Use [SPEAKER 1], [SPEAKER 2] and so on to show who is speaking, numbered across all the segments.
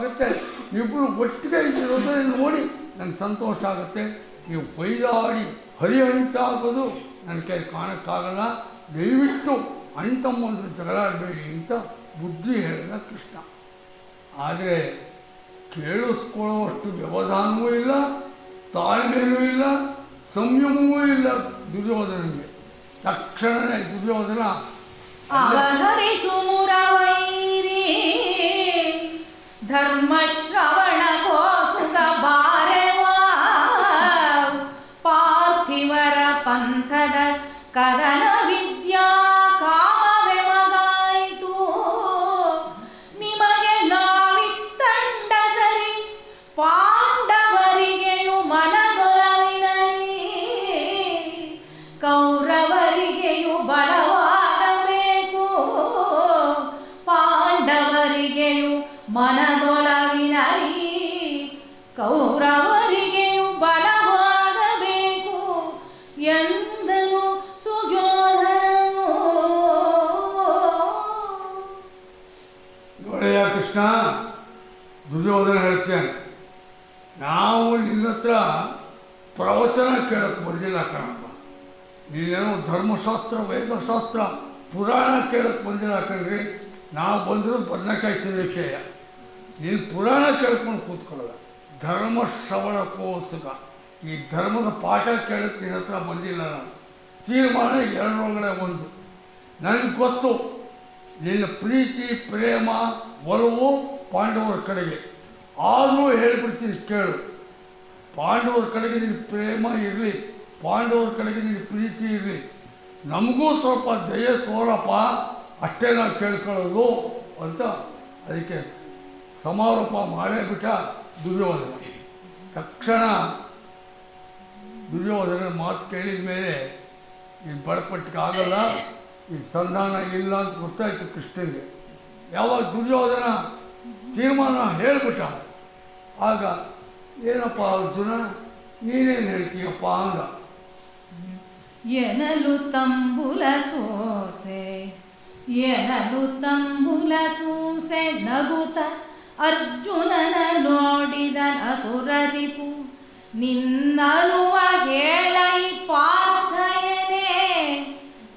[SPEAKER 1] ಆಗುತ್ತೆ. ನೀವಿಬ್ಬರು ಒಟ್ಟಿಗೆ ಇರೋದನ್ನು ನೋಡಿ. ನನಗೆ ಸಂತೋಷ ಆಗುತ್ತೆ. ನೀವು ಬೈದಾಡಿ ಹರಿಹಂಚಾಗೋದು ನನ್ನ ಕೈ ಕಾಣಕ್ಕಾಗಲ್ಲ. ದಯವಿಟ್ಟು ಅಣ್ತಮ್ಮಂದ್ರು ಜಗಳಾಡಬೇಡಿ ಅಂತ ಬುದ್ಧಿ ಹೇಳಿದ ಕೃಷ್ಣ. ಆದರೆ ಕೇಳಿಸ್ಕೊಳ್ಳುವಷ್ಟು ವ್ಯವಧಾನವೂ ಇಲ್ಲ ತಾಳ್ಮೆಯೂ ಇಲ್ಲ, ಸಂಯಮವೂ ಇಲ್ಲ ದುರ್ಯೋಧನಿಗೆ ತಕ್ಷಣವೇ ದುರ್ಯೋಧನ
[SPEAKER 2] ಪಾಂಡವರಿಗೆಯು ಮನದೊಲವಿನಲಿ ಕೌರವರಿಗೆಯು ಬಲವಾಗಬೇಕು ಎಂದನು ಸುಯೋಧನನು
[SPEAKER 1] ನೋಡಯ್ಯ ಕೃಷ್ಣ, ದುರ್ಯೋಧನ ಹೇಳ್ತೇನೆ. ನಾವು ನಿನ್ನತ್ರ ಪ್ರವಚನ ಕೇಳಕ್ಕೆ ಬಂದಿಲ್ಲ ಕಣಪ್ಪ. ನೀನೇನೋ ಧರ್ಮಶಾಸ್ತ್ರ, ವೇದಶಾಸ್ತ್ರ, ಪುರಾಣ ಕೇಳಕ್ಕೆ ಬಂದಿಲ್ಲ ಕಣ್ರಿ. ನಾವು ಬಂದರೂ ಬದನೆಕಾಯಿ ತಿನ್ನಲಿಕ್ಕೆ. ನೀನು ಪುರಾಣ ಕೇಳ್ಕೊಂಡು ಕೂತ್ಕೊಳ್ಳಲ್ಲ ಧರ್ಮ ಶ್ರವಣಕ್ಕೋಸ್ಕರ ಈ ಧರ್ಮದ ಪಾಠ ಕೇಳಕ್ಕೆ ನಿನ್ನ ಹತ್ರ ಬಂದಿಲ್ಲ ನಾನು. ತೀರ್ಮಾನ ಎರಡರೊಳಗಡೆ ಒಂದು. ನನಗೆ ಗೊತ್ತು, ನಿನ್ನ ಪ್ರೀತಿ, ಪ್ರೇಮ, ಒಲವು ಪಾಂಡವರ ಕಡೆಗೆ. ಆದರೂ ಹೇಳ್ಬಿಡ್ತೀನಿ, ಕೇಳು. ಪಾಂಡವರ ಕಡೆಗೆ ನಿನ್ನ ಪ್ರೇಮ ಇರಲಿ. ಪಾಂಡವರ ಕಡೆಗೆ ನಿನ್ನ ಪ್ರೀತಿ ಇರಲಿ. ನಮಗೂ ಸ್ವಲ್ಪ ದಯ ತೋರಪ್ಪ. ಅಷ್ಟೇ ನಾವು ಕೇಳ್ಕೊಳ್ಳೋದು ಅಂತ ಅದಕ್ಕೆ ಸಮಾರೋಪ ಮಾಡೇ ಬಿಟ್ಟ ದುರ್ಯೋಧನ. ತಕ್ಷಣ ದುರ್ಯೋಧನ ಮಾತು ಕೇಳಿದ ಮೇಲೆ ಇದು ಬಡಪಟ್ಟಕ್ಕಾಗಲ್ಲ ಇದು ಸಂಧಾನ ಇಲ್ಲ ಅಂತ ಗೊತ್ತಾಯಿತು ಕೃಷ್ಣನಿಗೆ. ಯಾವಾಗ ದುರ್ಯೋಧನ ತೀರ್ಮಾನ ಹೇಳಿಬಿಟ್ಟ? ಆಗ, ಏನಪ್ಪ ಅರ್ಜುನ, ನೀನೇನು ಹೇಳ್ತೀಯಪ್ಪ ಅಂದ.
[SPEAKER 2] ಎನಲು ತಂಬುಲ ಸೋಸೆ. ಎನಲು ತಂಬುಲ ಸೂಸೆ ನಗುತ ಅರ್ಜುನನ ನೋಡಿದ ಅಸುರರಿಪು, ನಿನ್ನಲುವ ಹೇಳೈ ಪಾರ್ಥಯನೇ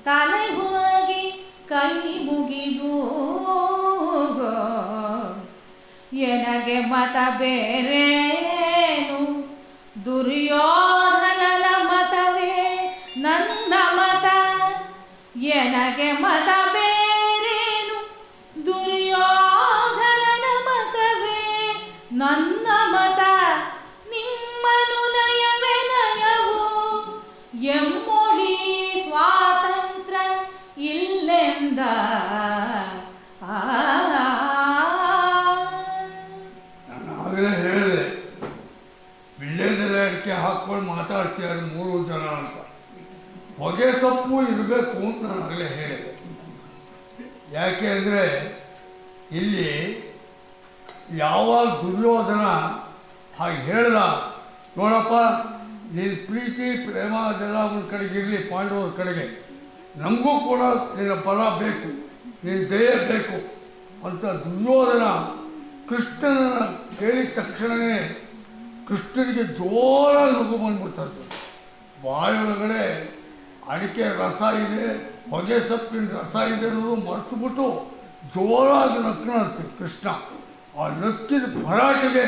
[SPEAKER 2] ತಲೆ ಹೋಗಿ ಕೈ ಮುಗಿದು ಎನಗೆ ಮತ ಬೇರೇನು? ದುರ್ಯೋಧನನ ಮತವೇ ನನ್ನ ಮತ? ಎನಗೆ ಮತ
[SPEAKER 1] ಹಾಕೊಂಡು ಹಾಕ್ಕೊಂಡು ಮಾತಾಡ್ತಿದ್ದಾರೆ ಮೂರು ಜನ ಅಂತ. ಹೊಗೆ ಸೊಪ್ಪು ಇರಬೇಕು ಅಂತ ನಾನು ಆಗಲೇ ಹೇಳಿದೆ. ಯಾಕೆ ಅಂದರೆ ಇಲ್ಲಿ ಯಾವಾಗ ದುರ್ಯೋಧನ ಹಾಗೆ ಹೇಳ್ದ ನೋಡಪ್ಪ ನಿನ್ನ ಪ್ರೀತಿ, ಪ್ರೇಮ ಅದೆಲ್ಲ ಅವ್ರ ಕಡೆಗೆ ಇರಲಿ, ಪಾಂಡವರ ಕಡೆಗೆ. ನಮಗೂ ಕೂಡ ನಿನ್ನ ಬಲ ಬೇಕು ನಿನ್ನ ದಯ ಬೇಕು ಅಂತ ದುರ್ಯೋಧನ ಕೃಷ್ಣನ ಕೇಳಿದ ತಕ್ಷಣವೇ ಕೃಷ್ಣನಿಗೆ ಜೋರಾಗಿ ನಗು ಬಂದ್ಬಿಡ್ತಂತೆ. ಬಾಯೊಳಗಡೆ ಅಡಿಕೆ ರಸ ಇದೆ, ಹೊಗೆ ಸೊಪ್ಪಿನ ರಸ ಇದೆ ಅನ್ನೋದು ಮರೆತುಬಿಟ್ಟು ಜೋರಾಗಿ ನಕ್ಕನಂತೆ ಕೃಷ್ಣ. ಆ ನಕ್ಕಿದ ಭರಾಟೆಗೆ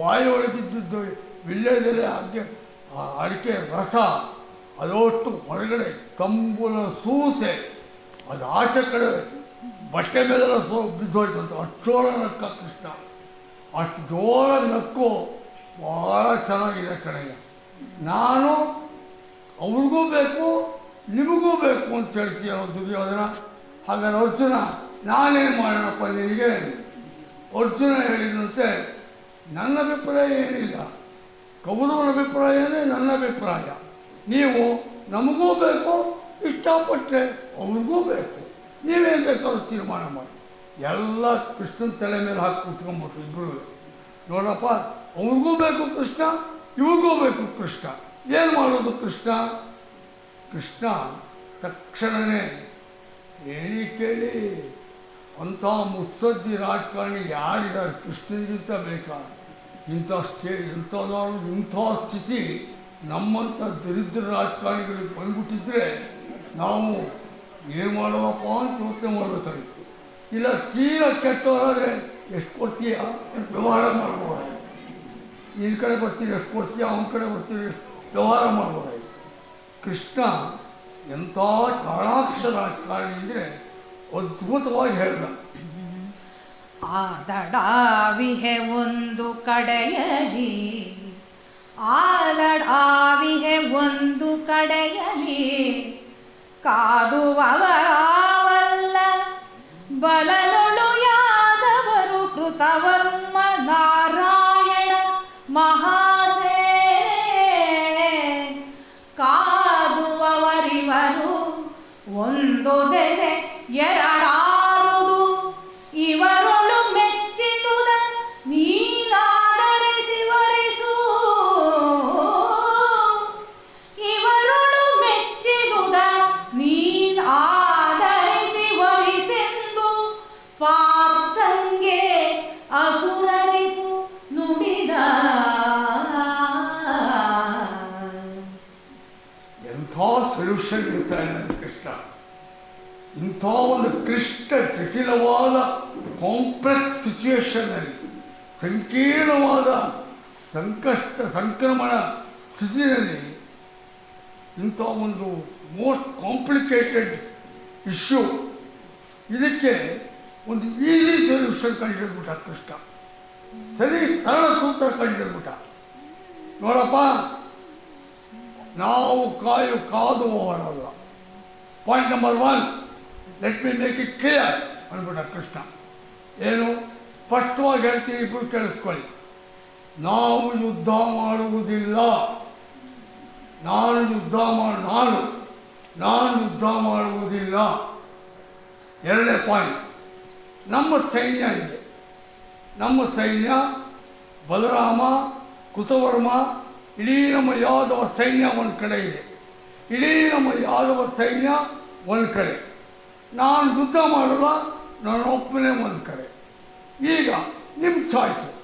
[SPEAKER 1] ಬಾಯಿಯೊಳಗಿದ್ದು ವಿಳ್ಯದೆಲೆ ಹಾಗೆ ಆ ಅಡಿಕೆ ರಸ ಅದಷ್ಟು ಹೊರಗಡೆ ಕಂಬುಲ ಸೂಸೆ, ಅದು ಆಚೆ ಕಡೆ ಬಟ್ಟೆ ಮೇಲೆಲ್ಲ ಸೋ ಅಂತ ಅಷ್ಟೋಳ ನಕ್ಕ ಕೃಷ್ಣ. ಅಷ್ಟು ಜೋರಾಗಿ ನಕ್ಕು ಭಾಳ ಚೆನ್ನಾಗಿದೆ ಕಡೆಗೆ ನಾನು ಅವ್ರಿಗೂ ಬೇಕು, ನಿಮಗೂ ಬೇಕು ಅಂತ ಹೇಳ್ತೀಯ ದುರ್ಯೋಧನ? ಹಾಗಾದ್ರೆ ಅರ್ಜುನ, ನಾನೇನು ಮಾಡೋಣಪ್ಪ ನಿನಗೆ? ಅರ್ಜುನ ಹೇಳಿದಂತೆ, ನನ್ನ ಅಭಿಪ್ರಾಯ ಏನಿಲ್ಲ. ಕೌರವನ ಅಭಿಪ್ರಾಯನೇ ನನ್ನ ಅಭಿಪ್ರಾಯ. ನೀವು ನಮಗೂ ಬೇಕು, ಇಷ್ಟಪಟ್ಟರೆ ಅವ್ರಿಗೂ ಬೇಕು. ನೀವೇನು ಬೇಕಾದ್ರೂ ತೀರ್ಮಾನ ಮಾಡಿ. ಎಲ್ಲ ಕೃಷ್ಣನ ತಲೆ ಮೇಲೆ ಹಾಕಿ ಕುತ್ಕೊಂಡ್ಬಿಟ್ರು ಇಬ್ಬರು ನೋಡಪ್ಪ ಅವ್ರಿಗೂ ಬೇಕು ಕೃಷ್ಣ ಇವ್ರಿಗೂ ಬೇಕು ಕೃಷ್ಣ. ಏನು ಮಾಡೋದು ಕೃಷ್ಣ? ಕೃಷ್ಣ ತಕ್ಷಣವೇ ಹೇಳಿ ಕೇಳಿ. ಅಂಥ ಮುತ್ಸದ್ದಿ ರಾಜಕಾರಣಿ ಯಾರಿದ್ದಾರೆ? ಕೃಷ್ಣನಿಗಿಂತ ಬೇಕಾ? ಇಂಥ ಸ್ಟೇ ಇಂಥದ್ದು ಇಂಥ ಸ್ಥಿತಿ ನಮ್ಮಂಥ ದರಿದ್ರ ರಾಜಕಾರಣಿಗಳಿಗೆ ಬಂದ್ಬಿಟ್ಟಿದ್ರೆ ನಾವು ಏನು ಮಾಡೋಪ್ಪ ಅಂತ ಯೋಚನೆ ಮಾಡಬೇಕಾಗಿತ್ತು. ಇಲ್ಲ ತೀರ ಕೆಟ್ಟವರಾದರೆ ಎಷ್ಟು ಕೊಡ್ತೀಯ? ವ್ಯವಹಾರ ಮಾಡ್ಬೋದಾಗಿತ್ತು. ನಿನ್ನ ಕಡೆ ಬರ್ತೀವಿ, ಎಷ್ಟು ಕೊಡ್ತೀಯ? ಅವನ ಕಡೆ ಬರ್ತೀವಿ ವ್ಯವಹಾರ ಮಾಡ್ಬೋದಾಯಿತು ಕೃಷ್ಣ ಎಂಥ ಚಾಣಾಕ್ಷ ರಾಜಕಾರಣಿ ಅಂದರೆ ಅದ್ಭುತವಾಗಿ ಹೇಳಿದ.
[SPEAKER 2] ಆದಡಾವಿಹೆ ಒಂದು ಕಡೆಯಲಿ ಆದಡಾವಿಹೆ ಒಂದು ಕಡೆಯಲಿ ಒಂದು ದೆಸೆ ಎರಡಾದುದು. ಇವರೊಳು ಮೆಚ್ಚಿದುದ ನೀನಾದರೆ ವರಿಸು ಇವರೊಳು ಮೆಚ್ಚಿದುದ ನೀನಾದರೆ ವರಿಸೆಂದು ಪಾರ್ಥಂಗೆ ಅಸುರರಿಪು ನುಡಿದ.
[SPEAKER 1] ಎಂಥ ಸೊಲ್ಯೂಷನ್ ಕೃಷ್ಣ ಇಂಥ ಒಂದು ಕ್ಲಿಷ್ಟ ಜಟಿಲವಾದ ಕಾಂಪ್ಲೆಕ್ಸ್ ಸಿಚುವೇಶನ್ನಲ್ಲಿ ಸಂಕೀರ್ಣವಾದ ಸಂಕಷ್ಟ, ಸಂಕ್ರಮಣ ಸ್ಥಿತಿಯಲ್ಲಿ ಇಂಥ ಒಂದು ಮೋಸ್ಟ್ ಕಾಂಪ್ಲಿಕೇಟೆಡ್ ಇಶ್ಯೂ ಇದಕ್ಕೆ ಒಂದು ಈಸಿ ಸೊಲ್ಯೂಷನ್ ಕಂಡುಹಿಡ್ಬಿಟ್ಟ ಕೃಷ್ಣ. ಸರಿ, ಸರಳ ಸೂತ್ರ ಕಂಡುಹಿಡ್ಬಿಟ್ಟ ನೋಡಪ್ಪ, ನಾವು ಕಾಯು, ಕಾದುವವರಲ್ಲ. Point number one let me make it clear ಅಂದ್ಬಿಟ್ಟ Krishna ಏನು? ಸ್ಪಷ್ಟವಾಗಿ ಹೇಳ್ತೀವಿ ಇಬ್ಬರು ಕೇಳಿಸ್ಕೊಳ್ಳಿ. ನಾವು ಯುದ್ಧ ಮಾಡುವುದಿಲ್ಲ. ನಾನು ಯುದ್ಧ ಮಾಡಿ, ನಾನು ನಾನು ಯುದ್ಧ ಮಾಡುವುದಿಲ್ಲ. ಎರಡನೇ ಪಾಯಿಂಟ್ ನಮ್ಮ ಸೈನ್ಯ ಇದೆ. ನಮ್ಮ ಸೈನ್ಯ ಬಲರಾಮ, ಕೃತವರ್ಮ, ಇಡೀ ನಮ್ಮ ಯಾದವ ಸೈನ್ಯ ಒಂದು ಕಡೆ ಇದೆ. ಇಡೀ ನಮ್ಮ ಯಾದವ ಸೈನ್ಯ ಒಂದು ಕಡೆ. ನಾನು ಯುದ್ಧ ಮಾಡಲ್ಲ ನಾನೊಬ್ಬನೇ ಒಂದು ಕಡೆ. ಈಗ ನಿಮ್ಮ ಚಾಯ್ಸು